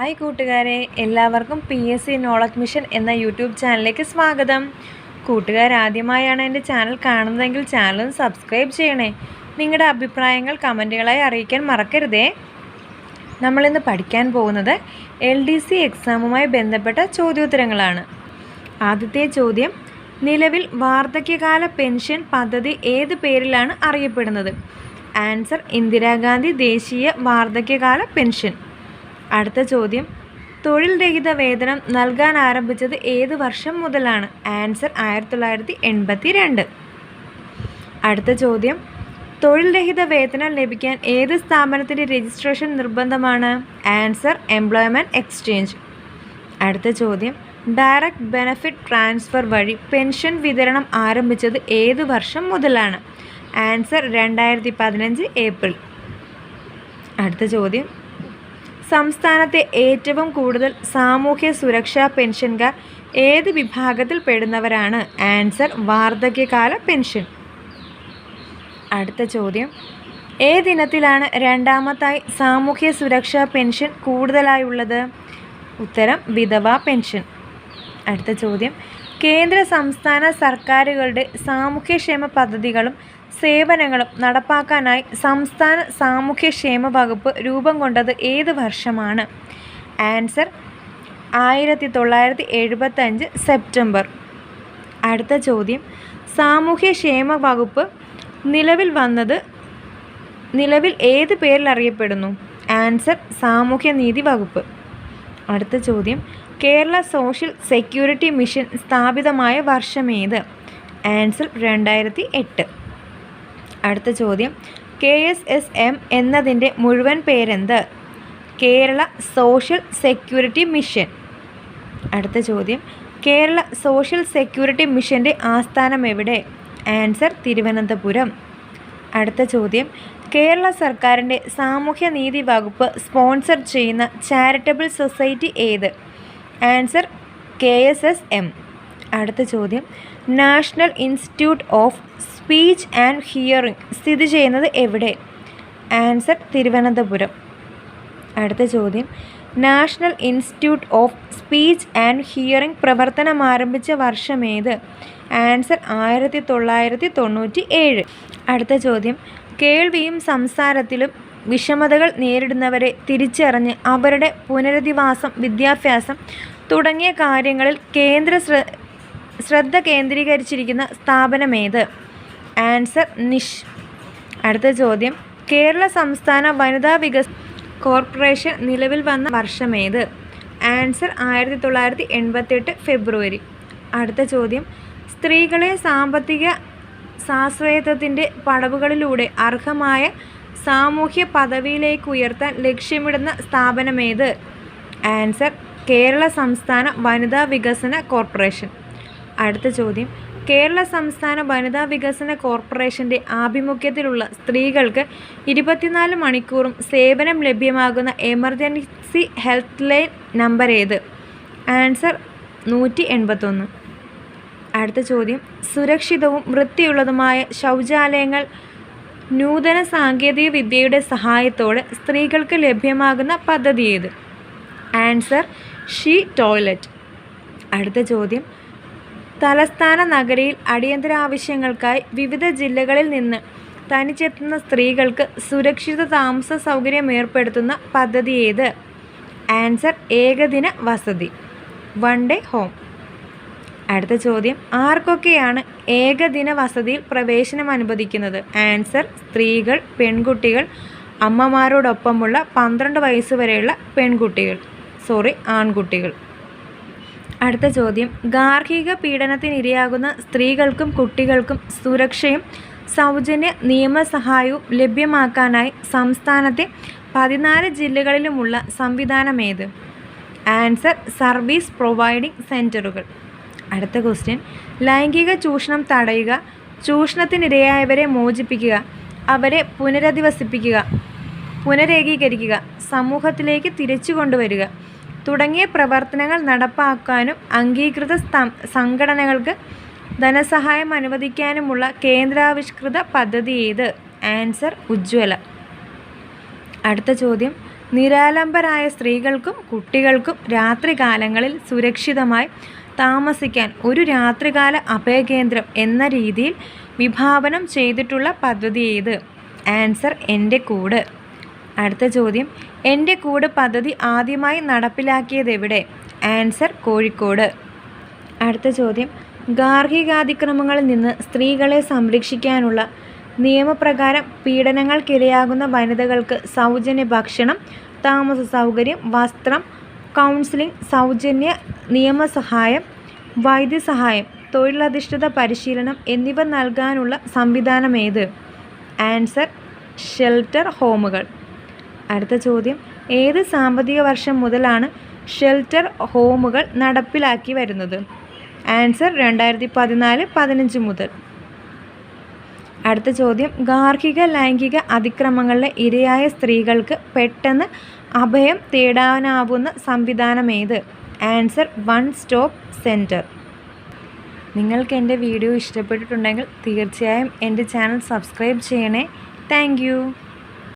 Hi കൂട്ടുകാരെ എല്ലാവർക്കും P S C knowledge mission എന്ന യൂട്യൂബ് ചാനലിലേക്ക് സ്വാഗതം. കൂട്ടുകാർ ആദ്യമായാണ് എന്റെ ചാനൽ കാണുന്നതെങ്കിൽ ചാനൽ സബ്സ്ക്രൈബ് ചെയ്യണേ. നിങ്ങളുടെ അഭിപ്രായങ്ങൾ കമന്റുകളായി അറിയിക്കാൻ മറക്കരുതേ. നമ്മളിന്ന് പഠിക്കാൻ പോകുന്നത് എൽ ഡി സി എക്സാമുമായി ബന്ധപ്പെട്ട ചോദ്യോത്തരങ്ങളാണ്. ആദ്യത്തെ ചോദ്യം നിലവിൽ വാർദ്ധക്യകാല പെൻഷൻ പദ്ധതി ഏത് പേരിലാണ് അറിയപ്പെടുന്നത്? ആൻസർ ഇന്ദിരാഗാന്ധി ദേശീയ വാർദ്ധക്യകാല പെൻഷൻ. അടുത്ത ചോദ്യം. തൊഴിൽ രഹിത വേതനം നൽകാൻ ആരംഭിച്ചത് ഏത് വർഷം മുതലാണ്? ആൻസർ ആയിരത്തി തൊള്ളായിരത്തി എൺപത്തി രണ്ട് അടുത്ത ചോദ്യം. തൊഴിൽ രഹിത വേതനം ലഭിക്കാൻ ഏത് സ്ഥാപനത്തിന്റെ രജിസ്ട്രേഷൻ നിർബന്ധമാണ്? Answer employment exchange. അടുത്ത ചോദ്യം. ഡയറക്റ്റ് ബെനഫിറ്റ് ട്രാൻസ്ഫർ വഴി പെൻഷൻ വിതരണം ആരംഭിച്ചത് ഏത് വർഷം മുതലാണ്? ആൻസർ രണ്ടായിരത്തി പതിനഞ്ച് ഏപ്രിൽ. അടുത്ത ചോദ്യം. സംസ്ഥാനത്തെ ഏറ്റവും കൂടുതൽ സാമൂഹ്യ സുരക്ഷാ പെൻഷൻകാർ ഏത് വിഭാഗത്തിൽ പെടുന്നവരാണ്? Answer വാർദ്ധക്യകാല pension. അടുത്ത ചോദ്യം. ഏതിനത്തിലാണ് രണ്ടാമത്തായി സാമൂഹ്യ സുരക്ഷാ പെൻഷൻ കൂടുതലായുള്ളത് ഉത്തരം വിധവാ പെൻഷൻ. അടുത്ത ചോദ്യം. കേന്ദ്ര സംസ്ഥാന സർക്കാരുകളുടെ സാമൂഹ്യക്ഷേമ പദ്ധതികളും സേവനങ്ങളും നടപ്പാക്കാനായി സംസ്ഥാന സാമൂഹ്യക്ഷേമ വകുപ്പ് രൂപം കൊണ്ടത് ഏത് വർഷമാണ്? ആൻസർ ആയിരത്തി തൊള്ളായിരത്തി എഴുപത്തഞ്ച് സെപ്റ്റംബർ. അടുത്ത ചോദ്യം. സാമൂഹ്യക്ഷേമ വകുപ്പ് നിലവിൽ വന്നത് നിലവിൽ ഏത് പേരിൽ അറിയപ്പെടുന്നു? ആൻസർ സാമൂഹ്യനീതി വകുപ്പ്. അടുത്ത ചോദ്യം. കേരള സോഷ്യൽ സെക്യൂരിറ്റി മിഷൻ സ്ഥാപിതമായ വർഷമേത് ആൻസർ രണ്ടായിരത്തി എട്ട് അടുത്ത ചോദ്യം. കെ എസ് എസ് എം എന്നതിന്റെ മുഴുവൻ പേരെന്ത്? Kerala social security mission. അടുത്ത ചോദ്യം. കേരള സോഷ്യൽ സെക്യൂരിറ്റി മിഷന്റെ ആസ്ഥാനം എവിടെ? ആൻസർ തിരുവനന്തപുരം. അടുത്ത ചോദ്യം. കേരള സർക്കാരിന്റെ സാമൂഹ്യനീതി വകുപ്പ് സ്പോൺസർ ചെയ്യുന്ന ചാരിറ്റബിൾ സൊസൈറ്റി ഏത്? Answer K S S M. അടുത്ത ചോദ്യം. National institute of speech and hearing സ്ഥിതി ചെയ്യുന്നത് എവിടെ? ആൻസർ തിരുവനന്തപുരം. അടുത്ത ചോദ്യം. National institute of speech and hearing പ്രവർത്തനം ആരംഭിച്ച വർഷമേത് ആൻസർ ആയിരത്തി തൊള്ളായിരത്തി തൊണ്ണൂറ്റി ഏഴ്. അടുത്ത ചോദ്യം. കേൾവിയും സംസാരത്തിലും വിഷമതകൾ നേരിടുന്നവരെ തിരിച്ചറിഞ്ഞ് അവരുടെ പുനരധിവാസം വിദ്യാഭ്യാസം തുടങ്ങിയ കാര്യങ്ങളിൽ കേന്ദ്ര ശ്രദ്ധ കേന്ദ്രീകരിച്ചിരിക്കുന്ന സ്ഥാപനമേത്? ആൻസർ നിഷ്. അടുത്ത ചോദ്യം. കേരള സംസ്ഥാന വനിതാ വികസ കോർപ്പറേഷൻ നിലവിൽ വന്ന വർഷമേത്? ആൻസർ ആയിരത്തി തൊള്ളായിരത്തി എൺപത്തെട്ട് ഫെബ്രുവരി. അടുത്ത ചോദ്യം. സ്ത്രീകളെ സാമ്പത്തിക സ്വാശ്രയത്വത്തിന്റെ പടവുകളിലൂടെ അർഹമായ സാമൂഹ്യ പദവിയിലേക്ക് ഉയർത്താൻ ലക്ഷ്യമിടുന്ന സ്ഥാപനമേത്? ആൻസർ കേരള സംസ്ഥാന വനിതാ വികസന കോർപ്പറേഷൻ. അടുത്ത ചോദ്യം. കേരള സംസ്ഥാന വനിതാ വികസന കോർപ്പറേഷന്റെ ആഭിമുഖ്യത്തിലുള്ള സ്ത്രീകൾക്ക് ഇരുപത്തിനാല് മണിക്കൂറും സേവനം ലഭ്യമാകുന്ന എമർജൻസി ഹെൽത്ത് ലൈൻ നമ്പർ ഏത് ആൻസർ നൂറ്റി എൺപത്തൊന്ന്. അടുത്ത ചോദ്യം. സുരക്ഷിതവും വൃത്തിയുള്ളതുമായ ശൗചാലയങ്ങൾ നൂതന സാങ്കേതിക വിദ്യയുടെ സഹായത്തോടെ സ്ത്രീകൾക്ക് ലഭ്യമാകുന്ന പദ്ധതി ഏത്? Answer she toilet. അടുത്ത ചോദ്യം. തലസ്ഥാന നഗരിയിൽ അടിയന്തര ആവശ്യങ്ങൾക്കായി വിവിധ ജില്ലകളിൽ നിന്ന് തനിച്ചെത്തുന്ന സ്ത്രീകൾക്ക് സുരക്ഷിത താമസ സൗകര്യം ഏർപ്പെടുത്തുന്ന പദ്ധതി ഏത്? ആൻസർ ഏകദിന വസതി. One day home. അടുത്ത ചോദ്യം. ആർക്കൊക്കെയാണ് ഏകദിന വസതിയിൽ പ്രവേശനം അനുവദിക്കുന്നത്? ആൻസർ സ്ത്രീകൾ പെൺകുട്ടികൾ അമ്മമാരോടൊപ്പമുള്ള പന്ത്രണ്ട് വയസ്സ് വരെയുള്ള പെൺകുട്ടികൾ. സോറി ആൺകുട്ടികൾ. അടുത്ത ചോദ്യം. ഗാർഹിക പീഡനത്തിനിരയാകുന്ന സ്ത്രീകൾക്കും കുട്ടികൾക്കും സുരക്ഷയും സൗജന്യ നിയമസഹായവും ലഭ്യമാക്കാനായി സംസ്ഥാനത്തെ പതിനാല് ജില്ലകളിലുമുള്ള സംവിധാനമേത്? ആൻസർ സർവീസ് പ്രൊവൈഡിംഗ് സെന്ററുകൾ അടുത്ത ക്വസ്റ്റ്യൻ. ലൈംഗിക ചൂഷണം തടയുക ചൂഷണത്തിനിരയായവരെ മോചിപ്പിക്കുക അവരെ പുനരധിവസിപ്പിക്കുക പുനരേകീകരിക്കുക സമൂഹത്തിലേക്ക് തിരിച്ചു കൊണ്ടുവരിക തുടങ്ങിയ പ്രവർത്തനങ്ങൾ നടപ്പാക്കാനും അംഗീകൃത സംഘടനകൾക്ക് ധനസഹായം അനുവദിക്കാനുമുള്ള കേന്ദ്രാവിഷ്കൃത പദ്ധതി ഏത്? ആൻസർ ഉജ്ജ്വല. അടുത്ത ചോദ്യം. നിരാലംബരായ സ്ത്രീകൾക്കും കുട്ടികൾക്കും രാത്രികാലങ്ങളിൽ സുരക്ഷിതമായി താമസിക്കാൻ ഒരു രാത്രികാല അഭയകേന്ദ്രം എന്ന രീതിയിൽ വിഭാവനം ചെയ്തിട്ടുള്ള പദ്ധതി ഏത്? ആൻസർ എന്റെ കൂട്. അടുത്ത ചോദ്യം. എന്റെ കൂട് പദ്ധതി ആദ്യമായി നടപ്പിലാക്കിയത് എവിടെ? ആൻസർ കോഴിക്കോട്. അടുത്ത ചോദ്യം. ഗാർഹികാതിക്രമങ്ങളിൽ നിന്ന് സ്ത്രീകളെ സംരക്ഷിക്കാനുള്ള നിയമപ്രകാരം പീഡനങ്ങൾക്കിരയാകുന്ന വനിതകൾക്ക് സൗജന്യ ഭക്ഷണം താമസ സൗകര്യം വസ്ത്രം കൗൺസിലിംഗ് സൗജന്യ നിയമസഹായം വൈദ്യസഹായം തൊഴിലധിഷ്ഠിത പരിശീലനം എന്നിവ നൽകാനുള്ള സംവിധാനം ഏത് ആൻസർ ഷെൽട്ടർ ഹോമുകൾ. അടുത്ത ചോദ്യം. ഏത് സാമ്പത്തിക വർഷം മുതലാണ് ഷെൽട്ടർ ഹോമുകൾ നടപ്പിലാക്കി വരുന്നത്? ആൻസർ രണ്ടായിരത്തി പതിനാല് പതിനഞ്ച് മുതൽ. അടുത്ത ചോദ്യം ഗാർഹിക ലൈംഗിക അതിക്രമങ്ങളിലെ ഇരയായ സ്ത്രീകൾക്ക് പെട്ടെന്ന് അഭയം തേടാനാവുന്ന സംവിധാനം ഏത് ആൻസർ വൺ സ്റ്റോപ്പ് സെന്റർ നിങ്ങൾക്ക് എന്റെ വീഡിയോ ഇഷ്ടപ്പെട്ടിട്ടുണ്ടെങ്കിൽ തീർച്ചയായും എന്റെ ചാനൽ സബ്സ്ക്രൈബ് ചെയ്യണേ. താങ്ക്